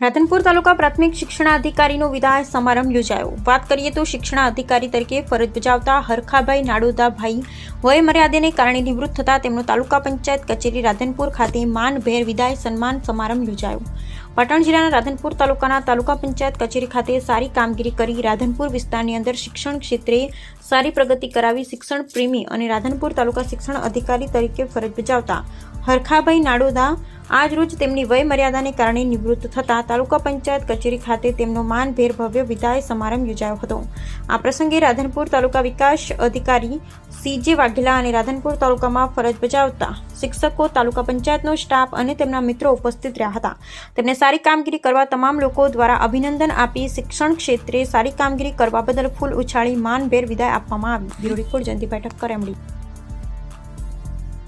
રાધનપુર તાલુકા પ્રાથમિક શિક્ષણાધિકારીનો વિદાય સમારંભ યોજાયો. વાત કરીએ તો શિક્ષણાધિકારી તરીકે ફરજ બજાવતા હરખાભાઈ નાડોદાભાઈ વય મર્યાદાને કારણે નિવૃત્ત થતા તેમનો તાલુકા પંચાયત કચેરી રાધનપુર ખાતે માનભેર વિદાય સન્માન સમારંભ યોજાયો. પાટણ જિલ્લાના રાધનપુર તાલુકાના તાલુકા પંચાયત કચેરી ખાતે સારી કામગીરી કરી રાધનપુર વિસ્તારની અંદર શિક્ષણ ક્ષેત્રે સારી પ્રગતિ કરાવી શિક્ષણ પ્રેમી અને રાધનપુર તાલુકા શિક્ષણ અધિકારી તરીકે ફરજ બજાવતા હરખાભાઈ નાડોદા આજ રોજ તેમની વય મર્યાદાને કારણે નિવૃત્ત થતા તાલુકા પંચાયત કચેરી ખાતે તેમનો માનભેર ભવ્ય વિદાય સમારંભ યોજાયો હતો. આ પ્રસંગે રાધનપુર તાલુકા વિકાસ અધિકારી સીજે વાઘેલા અને રાધનપુર તાલુકામાં ફરજ બજાવતા શિક્ષકો, તાલુકા પંચાયતનો સ્ટાફ અને તેમના મિત્રો ઉપસ્થિત રહ્યા હતા. તેમને સારી કામગીરી કરવા તમામ લોકો દ્વારા અભિનંદન આપી શિક્ષણ ક્ષેત્રે સારી કામગીરી કરવા બદલ ફૂલ ઉછાળી માનભેર વિદાય આપવામાં આવી. Bureau report Jayantibhai Thakkar, MD.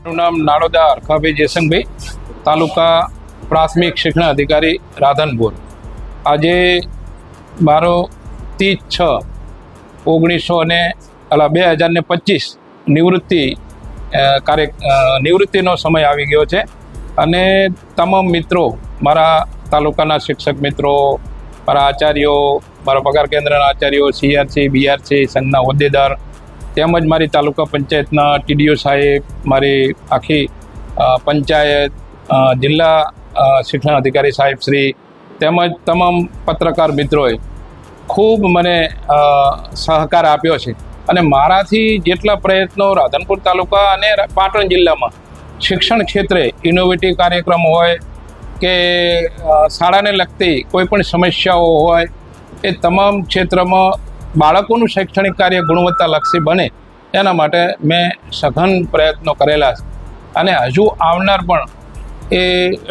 મારું નામ નાડોદા અરખાભાઈ જયસંગભાઈ તાલુકા પ્રાથમિક શિક્ષણ અધિકારી રાધનપુર આજે મારો ત્રીસ છ, ઓગણીસો ને અલા, બે હજાર ને પચીસ નિવૃત્તિ કાર્ય નિવૃત્તિનો સમય આવી ગયો છે. અને તમામ મિત્રો, મારા તાલુકાના શિક્ષક મિત્રો, મારા આચાર્યો, મારા પગાર કેન્દ્રના આચાર્યો, સીઆરસી, બીઆરસી, સંઘના હોદ્દેદાર તેમજ મારી તાલુકા પંચાયતના ટીડીઓ સાહેબ, મારી આખી પંચાયત જિલ્લા શિક્ષણ અધિકારી સાહેબ શ્રી, તેમજ તમામ પત્રકાર મિત્રોએ ખૂબ મને સહકાર આપ્યો છે. અને મારાથી જેટલા પ્રયત્નો રાધનપુર તાલુકા અને પાટણ જિલ્લામાં શિક્ષણ ક્ષેત્રે ઇનોવેટિવ કાર્યક્રમ હોય કે શાળાને લગતી કોઈપણ સમસ્યાઓ હોય, એ તમામ ક્ષેત્રમાં બાળકોનું શૈક્ષણિક કાર્ય ગુણવત્તાલક્ષી બને એના માટે મેં સઘન પ્રયત્નો કરેલા છે. અને હજુ આવનાર પણ એ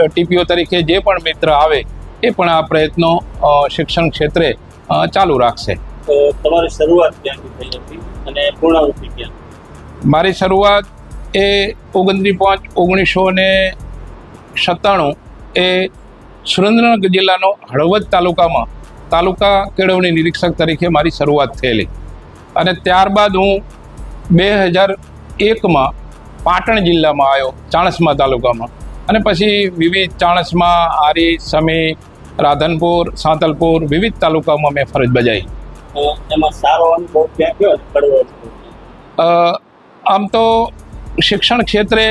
ટીપીઓ તરીકે જે પણ મિત્ર આવે એ પણ આ પ્રયત્નો શિક્ષણ ક્ષેત્રે ચાલુ રાખશે. તો તમારી શરૂઆત ક્યાંથી થઈ હતી અને પૂર્ણાવૃત્તિ ક્યાં? મારી શરૂઆત એ ઓગણત્રીસ પાંચ ઓગણીસો ને સત્તાણું એ સુરેન્દ્રનગર જિલ્લાનો હળવદ તાલુકામાં તાલુકા કેળવણી નિરીક્ષક તરીકે મારી શરૂઆત થયેલી. અને ત્યારબાદ હું બે હજાર એકમાં પાટણ જિલ્લામાં આવ્યો ચાણસમા તાલુકામાં. અને પછી વિવિધ ચાણસમા આરી સમી રાધનપુર સાંતલપુર વિવિધ તાલુકાઓમાં મેં ફરજ બજાવી. એમાં સારો અનુભવ ક્યાં કયો આમ તો શિક્ષણ ક્ષેત્રે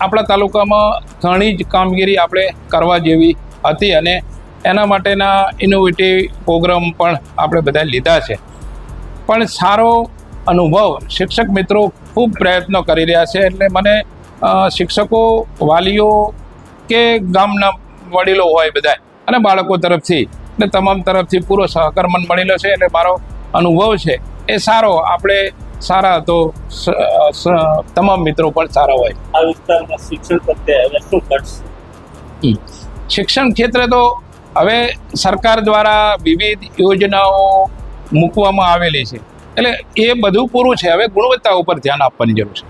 આપણા તાલુકામાં ઘણી જ કામગીરી આપણે કરવા જેવી હતી અને એના માટેના ઇનોવેટિવ પ્રોગ્રામ પણ આપણે બધા લીધા છે. પણ સારો અનુભવ શિક્ષક મિત્રો ખૂબ પ્રયત્નો કરી રહ્યા છે એટલે મને શિક્ષકો વાલીઓ કે ગામના વડીલો હોય બધા અને બાળકો તરફથી એટલે તમામ તરફથી પૂરો સહકાર મને મળેલો છે એટલે મારો અનુભવ છે એ સારો. આપણે સારા તો તમામ મિત્રો પણ સારા હોય. આ વિસ્તારમાં શિક્ષણ પ્રત્યે શું ઘટશે શિક્ષણ ક્ષેત્રે તો હવે સરકાર દ્વારા વિવિધ યોજનાઓ મૂકવામાં આવેલી છે. એટલે એ બધું પૂરું છે. હવે ગુણવત્તા ઉપર ધ્યાન આપવાની જરૂર છે.